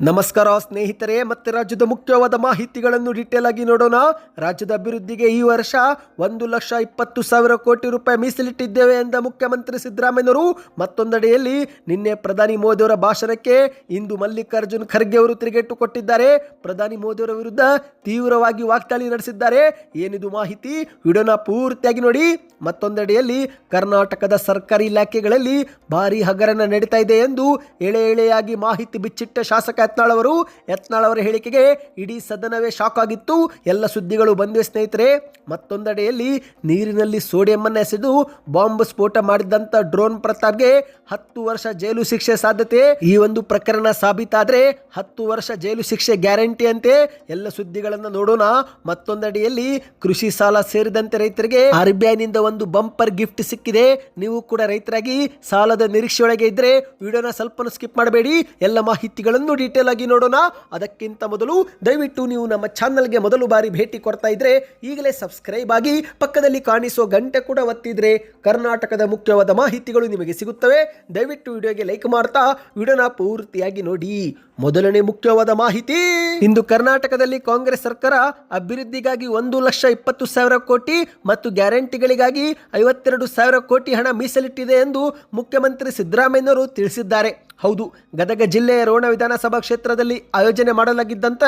ನಮಸ್ಕಾರ ಸ್ನೇಹಿತರೆ, ಮತ್ತೆ ರಾಜ್ಯದ ಮುಖ್ಯವಾದ ಮಾಹಿತಿಗಳನ್ನು ಡೀಟೇಲ್ ಆಗಿ ನೋಡೋಣ. ರಾಜ್ಯದ ಅಭಿವೃದ್ಧಿಗೆ ಈ ವರ್ಷ ಒಂದು ಲಕ್ಷ ಇಪ್ಪತ್ತು ಸಾವಿರ ಕೋಟಿ ರೂಪಾಯಿ ಮೀಸಲಿಟ್ಟಿದ್ದೇವೆ ಎಂದ ಮುಖ್ಯಮಂತ್ರಿ ಸಿದ್ದರಾಮಯ್ಯನವರು. ಮತ್ತೊಂದೆಡೆಯಲ್ಲಿ ನಿನ್ನೆ ಪ್ರಧಾನಿ ಮೋದಿಯವರ ಭಾಷಣಕ್ಕೆ ಇಂದು ಮಲ್ಲಿಕಾರ್ಜುನ್ ಖರ್ಗೆ ಅವರು ತಿರುಗೇಟು ಕೊಟ್ಟಿದ್ದಾರೆ ಪ್ರಧಾನಿ ಮೋದಿಯವರ ವಿರುದ್ಧ ತೀವ್ರವಾಗಿ ವಾಗ್ದಾಳಿ ನಡೆಸಿದ್ದಾರೆ. ಏನಿದು ಮಾಹಿತಿ? ವಿಡಿಯೋನ ಪೂರ್ತಿಯಾಗಿ ನೋಡಿ. ಮತ್ತೊಂದೆಡೆಯಲ್ಲಿ ಕರ್ನಾಟಕದ ಸರ್ಕಾರಿ ಇಲಾಖೆಗಳಲ್ಲಿ ಭಾರಿ ಹಗರಣ ನಡೀತಾ ಇದೆ ಎಂದು ಎಳೆ ಎಳೆಯಾಗಿ ಮಾಹಿತಿ ಬಿಚ್ಚಿಟ್ಟ ಶಾಸಕ ಯತ್ನಾಳ್ ಅವರು ಅವರ ಹೇಳಿಕೆಗೆ ಇಡೀ ಸದನವೇ ಶಾಕ್ ಆಗಿತ್ತು. ಎಲ್ಲ ಸುದ್ದಿಗಳು ಬಂದಿವೆ ಸ್ನೇಹಿತರೆ. ಮತ್ತೊಂದೆಡೆಯಲ್ಲಿ ನೀರಿನಲ್ಲಿ ಸೋಡಿಯಂ ಎಸೆದು ಬಾಂಬ್ ಸ್ಫೋಟ ಮಾಡಿದಂತ ಡ್ರೋನ್ ಪ್ರತಾಪ್ಗೆ ಹತ್ತು ವರ್ಷ ಜೈಲು ಶಿಕ್ಷೆ ಸಾಧ್ಯತೆ. ಈ ಒಂದು ಪ್ರಕರಣ ಸಾಬೀತಾದ್ರೆ ಹತ್ತು ವರ್ಷ ಜೈಲು ಶಿಕ್ಷೆ ಗ್ಯಾರಂಟಿ ಅಂತೆ. ಎಲ್ಲ ಸುದ್ದಿಗಳನ್ನು ನೋಡೋಣ. ಮತ್ತೊಂದಡಿಯಲ್ಲಿ ಕೃಷಿ ಸಾಲ ಸೇರಿದಂತೆ ರೈತರಿಗೆ ಆರ್ ಬಿ ಐನಿಂದ ಒಂದು ಬಂಪರ್ ಗಿಫ್ಟ್ ಸಿಕ್ಕಿದೆ. ನೀವು ಕೂಡ ರೈತರಾಗಿ ಸಾಲದ ನಿರೀಕ್ಷೆಯೊಳಗೆ ಇದ್ರೆ ವಿಡಿಯೋನ ಸ್ವಲ್ಪ ಸ್ಕಿಪ್ ಮಾಡಬೇಡಿ. ಎಲ್ಲ ಮಾಹಿತಿಗಳನ್ನು ಡೀಟೇಲ್ ಆಗಿ ನೋಡೋಣ. ಅದಕ್ಕಿಂತ ಮೊದಲು ದಯವಿಟ್ಟು ನೀವು ನಮ್ಮ ಚಾನಲ್ಗೆ ಮೊದಲು ಬಾರಿ ಭೇಟಿ ಕೊಡ್ತಾ ಇದ್ರೆ ಈಗಲೇ ಸಬ್ಸ್ಕ್ರೈಬ್ ಆಗಿ ಪಕ್ಕದಲ್ಲಿ ಕಾಣಿಸೋ ಗಂಟೆ ಕೂಡ ಒತ್ತಿದ್ರೆ ಕರ್ನಾಟಕದ ಮುಖ್ಯವಾದ ಮಾಹಿತಿಗಳು ನಿಮಗೆ ಸಿಗುತ್ತವೆ. ದಯವಿಟ್ಟು ವಿಡಿಯೋಗೆ ಲೈಕ್ ಮಾಡ್ತಾ ವಿಡಿಯೋನ ಪೂರ್ತಿಯಾಗಿ ನೋಡಿ. ಮೊದಲನೇ ಮುಖ್ಯವಾದ ಮಾಹಿತಿ, ಇಂದು ಕರ್ನಾಟಕದಲ್ಲಿ ಕಾಂಗ್ರೆಸ್ ಸರ್ಕಾರ ಅಭಿವೃದ್ಧಿಗಾಗಿ ಒಂದು ಲಕ್ಷ ಇಪ್ಪತ್ತು ಸಾವಿರ ಕೋಟಿ ಮತ್ತು ಗ್ಯಾರಂಟಿಗಳಿಗಾಗಿ ಐವತ್ತೆರಡು ಸಾವಿರ ಕೋಟಿ ಹಣ ಮೀಸಲಿಟ್ಟಿದೆ ಎಂದು ಮುಖ್ಯಮಂತ್ರಿ ಸಿದ್ದರಾಮಯ್ಯನವರು ತಿಳಿಸಿದ್ದಾರೆ. ಹೌದು, ಗದಗ ಜಿಲ್ಲೆಯ ರೋಣ ವಿಧಾನಸಭಾ ಕ್ಷೇತ್ರದಲ್ಲಿ ಆಯೋಜನೆ ಮಾಡಲಾಗಿದ್ದಂತ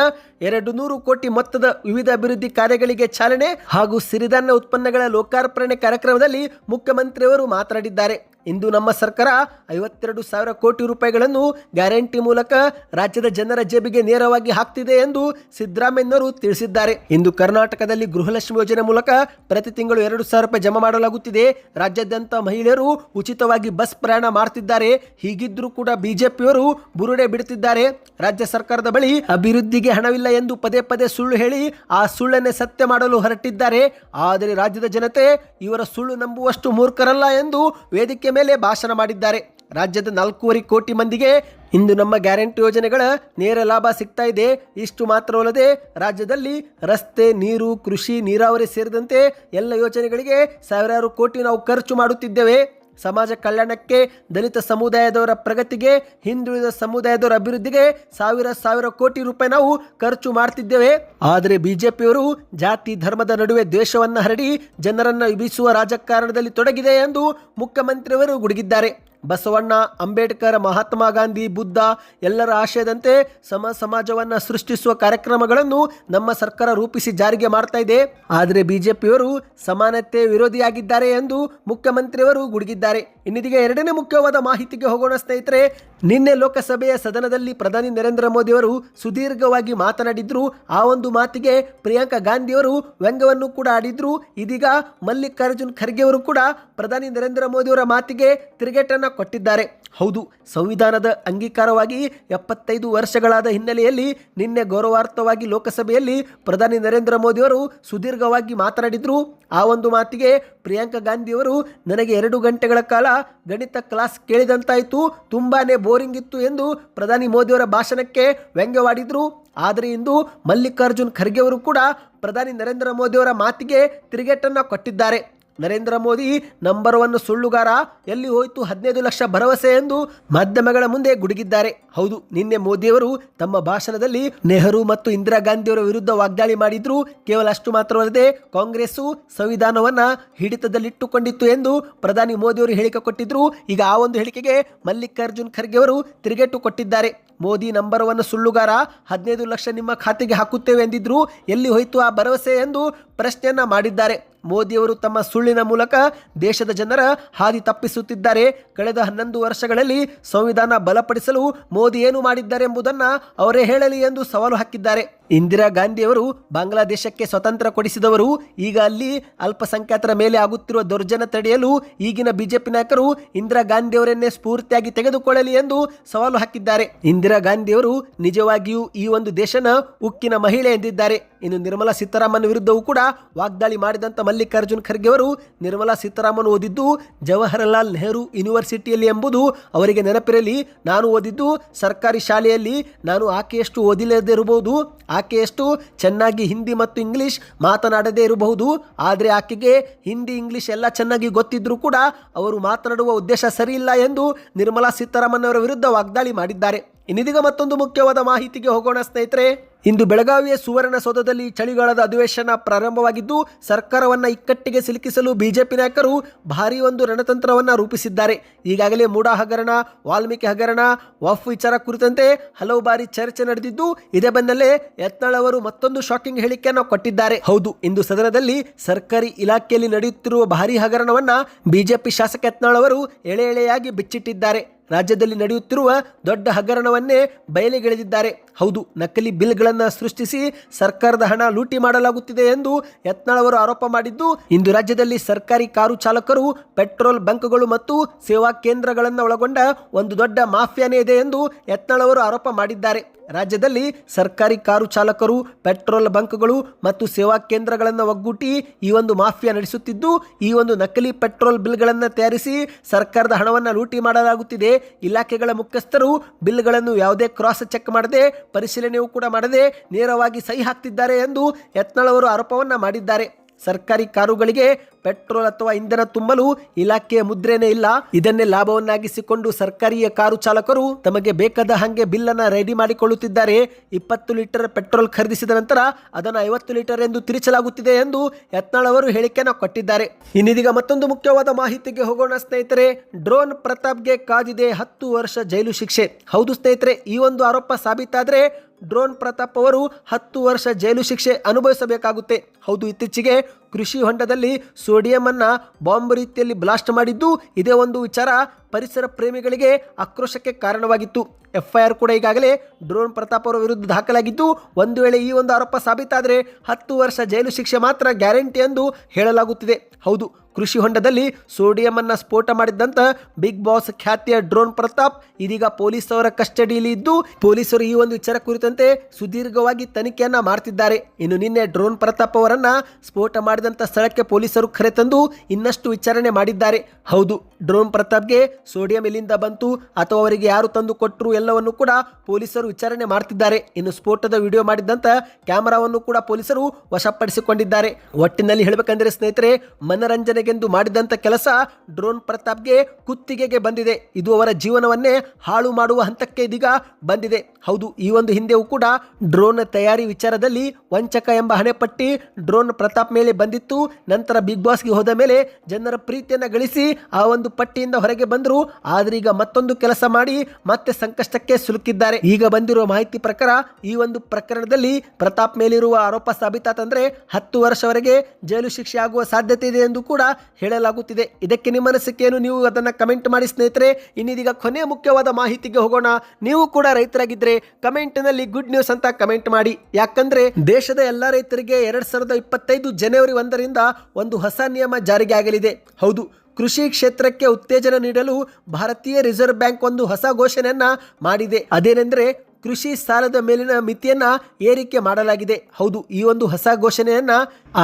ಎರಡು ನೂರು ಕೋಟಿ ಮೊತ್ತದ ವಿವಿಧ ಅಭಿವೃದ್ಧಿ ಕಾರ್ಯಗಳಿಗೆ ಚಾಲನೆ ಹಾಗೂ ಸಿರಿಧಾನ್ಯ ಉತ್ಪನ್ನಗಳ ಲೋಕಾರ್ಪಣೆ ಕಾರ್ಯಕ್ರಮದಲ್ಲಿ ಮುಖ್ಯಮಂತ್ರಿಯವರು ಮಾತನಾಡಿದ್ದಾರೆ. ಇಂದು ನಮ್ಮ ಸರ್ಕಾರ ಐವತ್ತೆರಡು ಸಾವಿರ ಕೋಟಿ ರೂಪಾಯಿಗಳನ್ನು ಗ್ಯಾರಂಟಿ ಮೂಲಕ ರಾಜ್ಯದ ಜನರ ಜೇಬಿಗೆ ನೇರವಾಗಿ ಹಾಕ್ತಿದೆ ಎಂದು ಸಿದ್ದರಾಮಯ್ಯನವರು ತಿಳಿಸಿದ್ದಾರೆ. ಇಂದು ಕರ್ನಾಟಕದಲ್ಲಿ ಗೃಹಲಕ್ಷ್ಮಿ ಯೋಜನೆ ಮೂಲಕ ಪ್ರತಿ ತಿಂಗಳು ಎರಡು ಸಾವಿರ ರೂಪಾಯಿ ಜಮಾ ಮಾಡಲಾಗುತ್ತಿದೆ. ರಾಜ್ಯಾದ್ಯಂತ ಮಹಿಳೆಯರು ಉಚಿತವಾಗಿ ಬಸ್ ಪ್ರಯಾಣ ಮಾಡ್ತಿದ್ದಾರೆ. ಹೀಗಿದ್ರೂ ಕೂಡ ಬಿಜೆಪಿಯವರು ಬುರುಡೆ ಬಿಡುತ್ತಿದ್ದಾರೆ. ರಾಜ್ಯ ಸರ್ಕಾರದ ಬಳಿ ಅಭಿವೃದ್ಧಿಗೆ ಹಣವಿಲ್ಲ ಎಂದು ಪದೇ ಪದೇ ಸುಳ್ಳು ಹೇಳಿ ಆ ಸುಳ್ಳನ್ನೇ ಸತ್ಯ ಮಾಡಲು ಹೊರಟಿದ್ದಾರೆ. ಆದರೆ ರಾಜ್ಯದ ಜನತೆ ಇವರ ಸುಳ್ಳು ನಂಬುವಷ್ಟು ಮೂರ್ಖರಲ್ಲ ಎಂದು ವೇದಿಕೆ ಮೇಲೆ ಭಾಷಣ ಮಾಡಿದ್ದಾರೆ. ರಾಜ್ಯದ ನಾಲ್ಕೂವರೆ ಕೋಟಿ ಮಂದಿಗೆ ಇಂದು ನಮ್ಮ ಗ್ಯಾರಂಟಿ ಯೋಜನೆಗಳ ನೇರ ಲಾಭ ಸಿಗ್ತಾ ಇದೆ. ಇಷ್ಟು ಮಾತ್ರವಲ್ಲದೆ ರಾಜ್ಯದಲ್ಲಿ ರಸ್ತೆ, ನೀರು, ಕೃಷಿ, ನೀರಾವರಿ ಸೇರಿದಂತೆ ಎಲ್ಲ ಯೋಜನೆಗಳಿಗೆ ಸಾವಿರಾರು ಕೋಟಿ ನಾವು ಖರ್ಚು ಮಾಡುತ್ತಿದ್ದೇವೆ. ಸಮಾಜ ಕಲ್ಯಾಣಕ್ಕೆ ದಲಿತ ಸಮುದಾಯದವರ ಪ್ರಗತಿಗೆ, ಹಿಂದುಳಿದ ಸಮುದಾಯದವರ ಅಭಿವೃದ್ಧಿಗೆ ಸಾವಿರ ಸಾವಿರ ಕೋಟಿ ರೂಪಾಯಿ ನಾವು ಖರ್ಚು ಮಾಡ್ತಿದ್ದೇವೆ. ಆದರೆ ಬಿಜೆಪಿಯವರು ಜಾತಿ ಧರ್ಮದ ನಡುವೆ ದ್ವೇಷವನ್ನು ಹರಡಿ ಜನರನ್ನು ವಿಭಿಸುವ ರಾಜಕಾರಣದಲ್ಲಿ ತೊಡಗಿದೆ ಎಂದು ಮುಖ್ಯಮಂತ್ರಿಯವರು ಗುಡುಗಿದ್ದಾರೆ. ಬಸವಣ್ಣ, ಅಂಬೇಡ್ಕರ್, ಮಹಾತ್ಮ ಗಾಂಧಿ, ಬುದ್ಧ ಎಲ್ಲರ ಆಶಯದಂತೆ ಸಮ ಸಮಾಜವನ್ನು ಸೃಷ್ಟಿಸುವ ಕಾರ್ಯಕ್ರಮಗಳನ್ನು ನಮ್ಮ ಸರ್ಕಾರ ರೂಪಿಸಿ ಜಾರಿಗೆ ಮಾಡ್ತಾ ಇದೆ. ಆದರೆ ಬಿಜೆಪಿಯವರು ಸಮಾನತೆ ವಿರೋಧಿಯಾಗಿದ್ದಾರೆ ಎಂದು ಮುಖ್ಯಮಂತ್ರಿಯವರು ಗುಡುಗಿದ್ದಾರೆ. ಇನ್ನಿದೀಗ ಎರಡನೇ ಮುಖ್ಯವಾದ ಮಾಹಿತಿಗೆ ಹೋಗೋಣ ಸ್ನೇಹಿತರೆ ನಿನ್ನೆ ಲೋಕಸಭೆಯ ಸದನದಲ್ಲಿ ಪ್ರಧಾನಿ ನರೇಂದ್ರ ಮೋದಿ ಅವರು ಸುದೀರ್ಘವಾಗಿ ಮಾತನಾಡಿದ್ರು. ಆ ಒಂದು ಮಾತಿಗೆ ಪ್ರಿಯಾಂಕಾ ಗಾಂಧಿಯವರು ವ್ಯಂಗ್ಯವನ್ನು ಕೂಡ ಆಡಿದ್ರು. ಇದೀಗ ಮಲ್ಲಿಕಾರ್ಜುನ್ ಖರ್ಗೆ ಅವರು ಕೂಡ ಪ್ರಧಾನಿ ನರೇಂದ್ರ ಮೋದಿಯವರ ಮಾತಿಗೆ ತಿರುಗೇಟನ್ನು ಕೊಟ್ಟಿದ್ದಾರೆ. ಹೌದು, ಸಂವಿಧಾನದ ಅಂಗೀಕಾರವಾಗಿ ಎಪ್ಪತ್ತೈದು ವರ್ಷಗಳಾದ ಹಿನ್ನೆಲೆಯಲ್ಲಿ ನಿನ್ನೆ ಗೌರವಾರ್ಥವಾಗಿ ಲೋಕಸಭೆಯಲ್ಲಿ ಪ್ರಧಾನಿ ನರೇಂದ್ರ ಮೋದಿಯವರು ಸುದೀರ್ಘವಾಗಿ ಮಾತನಾಡಿದ್ರು. ಆ ಒಂದು ಮಾತಿಗೆ ಪ್ರಿಯಾಂಕಾ ಗಾಂಧಿಯವರು ನನಗೆ ಎರಡು ಗಂಟೆಗಳ ಕಾಲ ಗಣಿತ ಕ್ಲಾಸ್ ಕೇಳಿದಂತಾಯಿತು. ತುಂಬಾನೇ ಬೋರಿಂಗ್ ಇತ್ತು ಎಂದು ಪ್ರಧಾನಿ ಮೋದಿಯವರ ಭಾಷಣಕ್ಕೆ ವ್ಯಂಗ್ಯವಾಡಿದರು. ಆದರೆ ಇಂದು ಮಲ್ಲಿಕಾರ್ಜುನ್ ಖರ್ಗೆ ಅವರು ಕೂಡ ಪ್ರಧಾನಿ ನರೇಂದ್ರ ಮೋದಿಯವರ ಮಾತಿಗೆ ತಿರುಗೇಟನ್ನು ಕೊಟ್ಟಿದ್ದಾರೆ. ನರೇಂದ್ರ ಮೋದಿ ನಂಬರ್ ಒನ್ ಸುಳ್ಳುಗಾರ, ಎಲ್ಲಿ ಹೋಯಿತು ಹದಿನೈದು ಲಕ್ಷ ಭರವಸೆ ಎಂದು ಮಾಧ್ಯಮಗಳ ಮುಂದೆ ಗುಡುಗಿದ್ದಾರೆ. ಹೌದು, ನಿನ್ನೆ ಮೋದಿಯವರು ತಮ್ಮ ಭಾಷಣದಲ್ಲಿ ನೆಹರು ಮತ್ತು ಇಂದಿರಾ ಗಾಂಧಿಯವರ ವಿರುದ್ಧ ವಾಗ್ದಾಳಿ ಮಾಡಿದ್ರು. ಕೇವಲ ಅಷ್ಟು ಮಾತ್ರವಲ್ಲದೆ ಕಾಂಗ್ರೆಸ್ಸು ಸಂವಿಧಾನವನ್ನ ಹಿಡಿತದಲ್ಲಿಟ್ಟುಕೊಂಡಿತ್ತು ಎಂದು ಪ್ರಧಾನಿ ಮೋದಿಯವರು ಹೇಳಿಕೆ ಕೊಟ್ಟಿದ್ರು. ಈಗ ಆ ಒಂದು ಹೇಳಿಕೆಗೆ ಮಲ್ಲಿಕಾರ್ಜುನ್ ಖರ್ಗೆ ಅವರು ತಿರುಗೇಟು ಕೊಟ್ಟಿದ್ದಾರೆ. ಮೋದಿ ನಂಬರ್ ಒನ್ ಸುಳ್ಳುಗಾರ, ಹದಿನೈದು ಲಕ್ಷ ನಿಮ್ಮ ಖಾತೆಗೆ ಹಾಕುತ್ತೇವೆ ಎಂದಿದ್ರು. ಎಲ್ಲಿ ಹೋಯಿತು ಆ ಭರವಸೆ ಎಂದು ಪ್ರಶ್ನೆಯನ್ನ ಮಾಡಿದ್ದಾರೆ. ಮೋದಿಯವರು ತಮ್ಮ ಸುಳ್ಳಿನ ಮೂಲಕ ದೇಶದ ಜನರ ಹಾದಿ ತಪ್ಪಿಸುತ್ತಿದ್ದಾರೆ. ಕಳೆದ ಹನ್ನೊಂದು ವರ್ಷಗಳಲ್ಲಿ ಸಂವಿಧಾನ ಬಲಪಡಿಸಲು ಮೋದಿ ಏನು ಮಾಡಿದ್ದಾರೆ ಎಂಬುದನ್ನು ಅವರೇ ಹೇಳಲಿ ಎಂದು ಸವಾಲು ಹಾಕಿದ್ದಾರೆ. ಇಂದಿರಾ ಗಾಂಧಿಯವರು ಬಾಂಗ್ಲಾದೇಶಕ್ಕೆ ಸ್ವತಂತ್ರ ಕೊಡಿಸಿದವರು. ಈಗ ಅಲ್ಲಿ ಅಲ್ಪಸಂಖ್ಯಾತರ ಮೇಲೆ ಆಗುತ್ತಿರುವ ದೌರ್ಜನ್ಯ ತಡೆಯಲು ಈಗಿನ ಬಿಜೆಪಿ ನಾಯಕರು ಇಂದಿರಾ ಗಾಂಧಿಯವರನ್ನೇ ಸ್ಫೂರ್ತಿಯಾಗಿ ತೆಗೆದುಕೊಳ್ಳಲಿ ಎಂದು ಸವಾಲು ಹಾಕಿದ್ದಾರೆ. ಇಂದಿರಾ ಗಾಂಧಿಯವರು ನಿಜವಾಗಿಯೂ ಈ ಒಂದು ದೇಶನ ಉಕ್ಕಿನ ಮಹಿಳೆ ಎಂದಿದ್ದಾರೆ. ಇನ್ನು ನಿರ್ಮಲಾ ಸೀತಾರಾಮನ್ ವಿರುದ್ಧವೂ ಕೂಡ ವಾಗ್ದಾಳಿ ಮಾಡಿದಂತ ಮಲ್ಲಿಕಾರ್ಜುನ್ ಖರ್ಗೆ ಅವರು ನಿರ್ಮಲಾ ಸೀತಾರಾಮನ್ ಓದಿದ್ದು ಜವಾಹರಲಾಲ್ ನೆಹರು ಯೂನಿವರ್ಸಿಟಿಯಲ್ಲಿ ಎಂಬುದು ಅವರಿಗೆ ನೆನಪಿರಲಿ. ನಾನು ಓದಿದ್ದು ಸರ್ಕಾರಿ ಶಾಲೆಯಲ್ಲಿ. ನಾನು ಆಕೆಯಷ್ಟು ಓದಿಲ್ಲದಿರಬಹುದು ಆಕೆಯಷ್ಟು ಚೆನ್ನಾಗಿ ಹಿಂದಿ ಮತ್ತು ಇಂಗ್ಲಿಷ್ ಮಾತನಾಡದೇ ಇರಬಹುದು, ಆದರೆ ಆಕೆಗೆ ಹಿಂದಿ, ಇಂಗ್ಲಿಷ್ ಎಲ್ಲ ಚೆನ್ನಾಗಿ ಗೊತ್ತಿದ್ರೂ ಕೂಡ ಅವರು ಮಾತನಾಡುವ ಉದ್ದೇಶ ಸರಿಯಿಲ್ಲ ಎಂದು ನಿರ್ಮಲಾ ಸೀತಾರಾಮನ್ ಅವರ ವಿರುದ್ಧ ವಾಗ್ದಾಳಿ ಮಾಡಿದ್ದಾರೆ. ಇನ್ನಿದೀಗ ಮತ್ತೊಂದು ಮುಖ್ಯವಾದ ಮಾಹಿತಿಗೆ ಹೋಗೋಣ ಸ್ನೇಹಿತರೆ. ಇಂದು ಬೆಳಗಾವಿಯ ಸುವರ್ಣಸೌಧದಲ್ಲಿ ಚಳಿಗಾಲದ ಅಧಿವೇಶನ ಪ್ರಾರಂಭವಾಗಿದ್ದು, ಸರ್ಕಾರವನ್ನ ಇಕ್ಕಟ್ಟಿಗೆ ಸಿಲುಕಿಸಲು ಬಿಜೆಪಿ ನಾಯಕರು ಭಾರೀ ಒಂದು ರಣತಂತ್ರವನ್ನ ರೂಪಿಸಿದ್ದಾರೆ. ಈಗಾಗಲೇ ಮೂಡಾ ಹಗರಣ, ವಾಲ್ಮೀಕಿ ಹಗರಣ, ವಫ್ ವಿಚಾರ ಕುರಿತಂತೆ ಹಲವು ಬಾರಿ ಚರ್ಚೆ ನಡೆದಿದ್ದು, ಇದೇ ಬೆನ್ನಲ್ಲೇ ಯತ್ನಾಳ್ ಅವರು ಮತ್ತೊಂದು ಶಾಕಿಂಗ್ ಹೇಳಿಕೆಯನ್ನು ಕೊಟ್ಟಿದ್ದಾರೆ. ಹೌದು, ಇಂದು ಸದನದಲ್ಲಿ ಸರ್ಕಾರಿ ಇಲಾಖೆಯಲ್ಲಿ ನಡೆಯುತ್ತಿರುವ ಭಾರೀ ಹಗರಣವನ್ನ ಬಿಜೆಪಿ ಶಾಸಕ ಯತ್ನಾಳ್ ಅವರು ಎಳೆ ಎಳೆಯಾಗಿ ಬಿಚ್ಚಿಟ್ಟಿದ್ದಾರೆ. ರಾಜ್ಯದಲ್ಲಿ ನಡೆಯುತ್ತಿರುವ ದೊಡ್ಡ ಹಗರಣವನ್ನೇ ಬಯಲಿಗೆಳೆದಿದ್ದಾರೆ. ಹೌದು, ನಕಲಿ ಬಿಲ್ಗಳನ್ನು ಸೃಷ್ಟಿಸಿ ಸರ್ಕಾರದ ಹಣ ಲೂಟಿ ಮಾಡಲಾಗುತ್ತಿದೆ ಎಂದು ಯತ್ನಾಳ್ ಅವರು ಆರೋಪ ಮಾಡಿದ್ದು, ಇಂದು ರಾಜ್ಯದಲ್ಲಿ ಸರ್ಕಾರಿ ಕಾರು ಚಾಲಕರು, ಪೆಟ್ರೋಲ್ ಬಂಕ್ಗಳು ಮತ್ತು ಸೇವಾ ಕೇಂದ್ರಗಳನ್ನು ಒಳಗೊಂಡ ಒಂದು ದೊಡ್ಡ ಮಾಫಿಯಾನೇ ಇದೆ ಎಂದು ಯತ್ನಾಳ್ ಅವರು ಆರೋಪ ಮಾಡಿದ್ದಾರೆ. ರಾಜ್ಯದಲ್ಲಿ ಸರ್ಕಾರಿ ಕಾರು ಚಾಲಕರು, ಪೆಟ್ರೋಲ್ ಬಂಕ್ಗಳು ಮತ್ತು ಸೇವಾ ಕೇಂದ್ರಗಳನ್ನು ಒಗ್ಗೂಟಿ ಈ ಒಂದು ಮಾಫಿಯಾ ನಡೆಸುತ್ತಿದ್ದು, ಈ ಒಂದು ನಕಲಿ ಪೆಟ್ರೋಲ್ ಬಿಲ್ಗಳನ್ನು ತಯಾರಿಸಿ ಸರ್ಕಾರದ ಹಣವನ್ನು ಲೂಟಿ ಮಾಡಲಾಗುತ್ತಿದೆ. ಇಲಾಖೆಗಳ ಮುಖ್ಯಸ್ಥರು ಬಿಲ್ಗಳನ್ನು ಯಾವುದೇ ಕ್ರಾಸ್ ಚೆಕ್ ಮಾಡದೆ, ಪರಿಶೀಲನೆಯೂ ಕೂಡ ಮಾಡದೆ ನೇರವಾಗಿ ಸಹಿ ಹಾಕ್ತಿದ್ದಾರೆ ಎಂದು ಯತ್ನಾಳ್ ಅವರು ಆರೋಪವನ್ನು ಮಾಡಿದ್ದಾರೆ. ಸರ್ಕಾರಿ ಕಾರುಗಳಿಗೆ ಪೆಟ್ರೋಲ್ ಅಥವಾ ಇಂಧನ ತುಂಬಲು ಇಲಾಖೆಯ ಮುದ್ರೆನೇ ಇಲ್ಲ. ಇದನ್ನೇ ಲಾಭವನ್ನಾಗಿಸಿಕೊಂಡು ಸರ್ಕಾರಿಯ ಕಾರು ಚಾಲಕರು ತಮಗೆ ಬೇಕಾದ ಹಾಗೆ ಬಿಲ್ಲನ್ನು ರೆಡಿ ಮಾಡಿಕೊಳ್ಳುತ್ತಿದ್ದಾರೆ. ಇಪ್ಪತ್ತು ಲೀಟರ್ ಪೆಟ್ರೋಲ್ ಖರೀದಿಸಿದ ನಂತರ ಅದನ್ನು ಐವತ್ತು ಲೀಟರ್ ಎಂದು ತಿರುಚಲಾಗುತ್ತಿದೆ ಎಂದು ಯತ್ನಾಳ್ ಅವರು ಹೇಳಿಕೆಯನ್ನು ಕೊಟ್ಟಿದ್ದಾರೆ. ಇನ್ನಿದೀಗ ಮತ್ತೊಂದು ಮುಖ್ಯವಾದ ಮಾಹಿತಿಗೆ ಹೋಗೋಣ ಸ್ನೇಹಿತರೆ, ಡ್ರೋನ್ ಪ್ರತಾಪ್ಗೆ ಕಾದಿದೆ ಹತ್ತು ವರ್ಷ ಜೈಲು ಶಿಕ್ಷೆ. ಹೌದು ಸ್ನೇಹಿತರೆ, ಈ ಒಂದು ಆರೋಪ ಸಾಬೀತಾದರೆ ಡ್ರೋನ್ ಪ್ರತಾಪ್ ಅವರು ಹತ್ತು ವರ್ಷ ಜೈಲು ಶಿಕ್ಷೆ ಅನುಭವಿಸಬೇಕಾಗುತ್ತೆ. ಹೌದು, ಇತ್ತೀಚೆಗೆ ಕೃಷಿ ಹೊಂಡದಲ್ಲಿ ಸೋಡಿಯಂ ಅನ್ನ ಬಾಂಬ್ ರೀತಿಯಲ್ಲಿ ಬ್ಲಾಸ್ಟ್ ಮಾಡಿದ್ದು ಇದೇ ಒಂದು ವಿಚಾರ ಪರಿಸರ ಪ್ರೇಮಿಗಳಿಗೆ ಆಕ್ರೋಶಕ್ಕೆ ಕಾರಣವಾಗಿತ್ತು. ಎಫ್ಐಆರ್ ಕೂಡ ಈಗಾಗಲೇ ಡ್ರೋನ್ ಪ್ರತಾಪ್ ಅವರ ವಿರುದ್ಧ ದಾಖಲಾಗಿದ್ದು, ಒಂದು ವೇಳೆ ಈ ಒಂದು ಆರೋಪ ಸಾಬೀತಾದರೆ ಹತ್ತು ವರ್ಷ ಜೈಲು ಶಿಕ್ಷೆ ಮಾತ್ರ ಗ್ಯಾರಂಟಿ ಎಂದು ಹೇಳಲಾಗುತ್ತಿದೆ. ಹೌದು ಕೃಷಿ ಹೊಂಡದಲ್ಲಿ ಸೋಡಿಯಂ ಅನ್ನ ಸ್ಫೋಟ ಮಾಡಿದ್ದಂತ ಬಿಗ್ ಬಾಸ್ ಖ್ಯಾತಿಯ ಡ್ರೋನ್ ಪ್ರತಾಪ್ ಇದೀಗ ಪೊಲೀಸ್ ಅವರ ಕಸ್ಟಡಿಯಲ್ಲಿ ಇದ್ದು ಪೊಲೀಸರು ಈ ಒಂದು ವಿಚಾರ ಕುರಿತಂತೆ ಸುದೀರ್ಘವಾಗಿ ತನಿಖೆಯನ್ನ ಮಾಡ್ತಿದ್ದಾರೆ. ಇನ್ನು ನಿನ್ನೆ ಡ್ರೋನ್ ಪ್ರತಾಪ್ ಅವರನ್ನ ಸ್ಫೋಟ ಮಾಡಿದಂತ ಸ್ಥಳಕ್ಕೆ ಪೊಲೀಸರು ಕರೆತಂದು ಇನ್ನಷ್ಟು ವಿಚಾರಣೆ ಮಾಡಿದ್ದಾರೆ. ಹೌದು, ಡ್ರೋನ್ ಪ್ರತಾಪ್ಗೆ ಸೋಡಿಯಂ ಎಲ್ಲಿಂದ ಬಂತು ಅಥವಾ ಅವರಿಗೆ ಯಾರು ತಂದು ಕೊಟ್ಟರು ಎಲ್ಲವನ್ನು ಕೂಡ ಪೊಲೀಸರು ವಿಚಾರಣೆ ಮಾಡ್ತಿದ್ದಾರೆ. ಇನ್ನು ಸ್ಫೋಟದ ವಿಡಿಯೋ ಮಾಡಿದ್ದಂತ ಕ್ಯಾಮರಾವನ್ನು ಕೂಡ ಪೊಲೀಸರು ವಶಪಡಿಸಿಕೊಂಡಿದ್ದಾರೆ. ಒಟ್ಟಿನಲ್ಲಿ ಹೇಳಬೇಕಂದ್ರೆ ಸ್ನೇಹಿತರೆ ಮನರಂಜನೆಗೆಂದು ಮಾಡಿದಂತ ಕೆಲಸ ಡ್ರೋನ್ ಪ್ರತಾಪ್ಗೆ ಕುತ್ತಿಗೆಗೆ ಬಂದಿದೆ. ಇದು ಅವರ ಜೀವನವನ್ನೇ ಹಾಳು ಮಾಡುವ ಹಂತಕ್ಕೆ ಇದೀಗ ಬಂದಿದೆ. ಹೌದು, ಈ ಒಂದು ಹಿಂದೆಯೂ ಕೂಡ ಡ್ರೋನ್ ತಯಾರಿ ವಿಚಾರದಲ್ಲಿ ವಂಚಕ ಎಂಬ ಹಣೆಪಟ್ಟಿ ಡ್ರೋನ್ ಪ್ರತಾಪ್ ಮೇಲೆ ಬಂದಿತ್ತು. ನಂತರ ಬಿಗ್ ಬಾಸ್ಗೆ ಹೋದ ಮೇಲೆ ಜನರ ಪ್ರೀತಿಯನ್ನು ಗಳಿಸಿ ಆ ಒಂದು ಪಟ್ಟಿಯಿಂದ ಹೊರಗೆ ಬಂದರು. ಆದರೆ ಈಗ ಮತ್ತೊಂದು ಕೆಲಸ ಮಾಡಿ ಮತ್ತೆ ಸಂಕಷ್ಟಕ್ಕೆ ಸಿಲುಕಿದ್ದಾರೆ. ಈಗ ಬಂದಿರುವ ಮಾಹಿತಿ ಪ್ರಕಾರ ಈ ಒಂದು ಪ್ರಕರಣದಲ್ಲಿ ಪ್ರತಾಪ್ ಮೇಲಿರುವ ಆರೋಪ ಸಾಬೀತಾತಂದ್ರೆ ಹತ್ತು ವರ್ಷವರೆಗೆ ಜೈಲು ಶಿಕ್ಷೆ ಆಗುವ ಸಾಧ್ಯತೆ ಇದೆ ಎಂದು ಕೂಡ ಹೇಳಲಾಗುತ್ತಿದೆ. ಇದಕ್ಕೆ ನಿಮ್ಮ ಅನಿಸಿಕೆಯನ್ನು ನೀವು ಅದನ್ನು ಕಮೆಂಟ್ ಮಾಡಿ ಸ್ನೇಹಿತರೆ. ಇನ್ನಿದೀಗ ಕೊನೆಯ ಮುಖ್ಯವಾದ ಮಾಹಿತಿಗೆ ಹೋಗೋಣ. ನೀವು ಕೂಡ ರೈತರಾಗಿದ್ದರೆ ಕಮೆಂಟ್ನಲ್ಲಿ ಗುಡ್ ನ್ಯೂಸ್ ಅಂತ ಕಮೆಂಟ್ ಮಾಡಿ. ಯಾಕಂದ್ರೆ ದೇಶದ ಎಲ್ಲ ರೈತರಿಗೆ ಎರಡ್ ಸಾವಿರದ ಇಪ್ಪತ್ತೈದು ಜನವರಿ ಒಂದರಿಂದ ಒಂದು ಹೊಸ ನಿಯಮ ಜಾರಿಗೆ ಆಗಲಿದೆ. ಹೌದು, ಕೃಷಿ ಕ್ಷೇತ್ರಕ್ಕೆ ಉತ್ತೇಜನ ನೀಡಲು ಭಾರತೀಯ ರಿಸರ್ವ್ ಬ್ಯಾಂಕ್ ಒಂದು ಹೊಸ ಘೋಷಣೆಯನ್ನ ಮಾಡಿದೆ. ಅದೇನೆಂದ್ರೆ ಕೃಷಿ ಸಾಲದ ಮೇಲಿನ ಮಿತಿಯನ್ನ ಏರಿಕೆ ಮಾಡಲಾಗಿದೆ. ಹೌದು, ಈ ಒಂದು ಹೊಸ ಘೋಷಣೆಯನ್ನ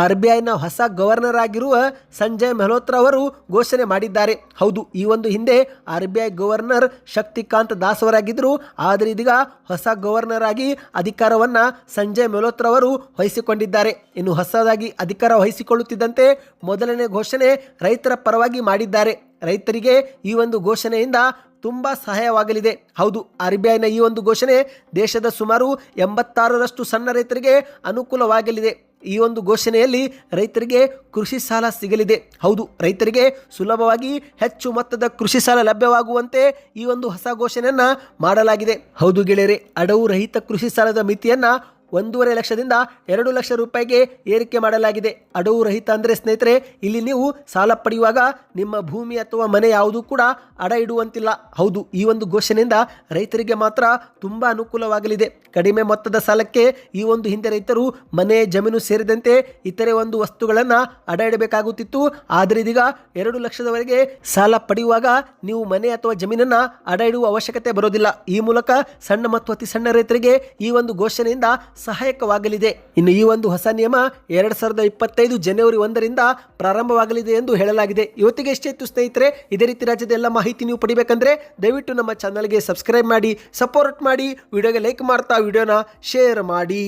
ಆರ್ ಬಿ ಹೊಸ ಗವರ್ನರ್ ಆಗಿರುವ ಸಂಜಯ್ ಮಲ್ಹೋತ್ರ ಅವರು ಘೋಷಣೆ ಮಾಡಿದ್ದಾರೆ. ಹೌದು, ಈ ಒಂದು ಹಿಂದೆ R B I governor Shaktikanta Das ಅವರಾಗಿದ್ದರು. ಆದರೆ ಇದೀಗ ಹೊಸ ಗವರ್ನರ್ ಆಗಿ ಅಧಿಕಾರವನ್ನ ಸಂಜಯ್ ಮಲ್ಹೋತ್ರ ಅವರು ವಹಿಸಿಕೊಂಡಿದ್ದಾರೆ. ಇನ್ನು ಹೊಸದಾಗಿ ಅಧಿಕಾರ ವಹಿಸಿಕೊಳ್ಳುತ್ತಿದ್ದಂತೆ ಮೊದಲನೇ ಘೋಷಣೆ ರೈತರ ಪರವಾಗಿ ಮಾಡಿದ್ದಾರೆ. ರೈತರಿಗೆ ಈ ಒಂದು ಘೋಷಣೆಯಿಂದ ತುಂಬ ಸಹಾಯವಾಗಲಿದೆ. ಹೌದು ಆರ್ ಬಿ ಐನ ಈ ಒಂದು ಘೋಷಣೆ ದೇಶದ ಸುಮಾರು ಎಂಬತ್ತಾರರಷ್ಟು ಸಣ್ಣ ರೈತರಿಗೆ ಅನುಕೂಲವಾಗಲಿದೆ. ಈ ಒಂದು ಘೋಷಣೆಯಲ್ಲಿ ರೈತರಿಗೆ ಕೃಷಿ ಸಾಲ ಸಿಗಲಿದೆ. ಹೌದು, ರೈತರಿಗೆ ಸುಲಭವಾಗಿ ಹೆಚ್ಚು ಮೊತ್ತದ ಕೃಷಿ ಸಾಲ ಲಭ್ಯವಾಗುವಂತೆ ಈ ಒಂದು ಹೊಸ ಘೋಷಣೆಯನ್ನು ಮಾಡಲಾಗಿದೆ. ಹೌದು ಗೆಳೆಯರೆ, ಅಡವು ರಹಿತ ಕೃಷಿ ಸಾಲದ ಮಿತಿಯನ್ನ ಒಂದೂವರೆ ಲಕ್ಷದಿಂದ ಎರಡು ಲಕ್ಷ ರೂಪಾಯಿಗೆ ಏರಿಕೆ ಮಾಡಲಾಗಿದೆ. ಅಡವು ರಹಿತ ಅಂದರೆ ಸ್ನೇಹಿತರೆ, ಇಲ್ಲಿ ನೀವು ಸಾಲ ಪಡೆಯುವಾಗ ನಿಮ್ಮ ಭೂಮಿ ಅಥವಾ ಮನೆ ಯಾವುದು ಕೂಡ ಅಡ ಇಡುವಂತಿಲ್ಲ. ಹೌದು, ಈ ಒಂದು ಘೋಷಣೆಯಿಂದ ರೈತರಿಗೆ ಮಾತ್ರ ತುಂಬ ಅನುಕೂಲವಾಗಲಿದೆ. ಕಡಿಮೆ ಮೊತ್ತದ ಸಾಲಕ್ಕೆ ಈ ಒಂದು ಹಿಂದೆ ರೈತರು ಮನೆ, ಜಮೀನು ಸೇರಿದಂತೆ ಇತರೆ ಒಂದು ವಸ್ತುಗಳನ್ನು ಅಡ ಇಡಬೇಕಾಗುತ್ತಿತ್ತು. ಆದರೆ ಇದೀಗ ಎರಡು ಲಕ್ಷದವರೆಗೆ ಸಾಲ ಪಡೆಯುವಾಗ ನೀವು ಮನೆ ಅಥವಾ ಜಮೀನನ್ನು ಅಡ ಇಡುವ ಅವಶ್ಯಕತೆ ಬರೋದಿಲ್ಲ. ಈ ಮೂಲಕ ಸಣ್ಣ ಮತ್ತು ಅತಿ ಸಣ್ಣ ರೈತರಿಗೆ ಈ ಒಂದು ಘೋಷಣೆಯಿಂದ ಸಹಾಯಕವಾಗಲಿದೆ. ಇನ್ನು ಈ ಒಂದು ಹೊಸ ನಿಯಮ ಎರಡ್ ಸಾವಿರದ ಇಪ್ಪತ್ತೈದು ಜನವರಿ ಒಂದರಿಂದ ಪ್ರಾರಂಭವಾಗಲಿದೆ ಎಂದು ಹೇಳಲಾಗಿದೆ. ಇವತ್ತಿಗೆ ಎಷ್ಟೇ ಇತ್ತು ಸ್ನೇಹಿತರೆ, ಇದೇ ರೀತಿ ರಾಜ್ಯದ ಎಲ್ಲ ಮಾಹಿತಿ ನೀವು ಪಡಿಬೇಕಂದ್ರೆ ದಯವಿಟ್ಟು ನಮ್ಮ ಚಾನಲ್ಗೆ ಸಬ್ಸ್ಕ್ರೈಬ್ ಮಾಡಿ, ಸಪೋರ್ಟ್ ಮಾಡಿ, ವಿಡಿಯೋಗೆ ಲೈಕ್ ಮಾಡ್ತಾ ವಿಡಿಯೋನ ಶೇರ್ ಮಾಡಿ.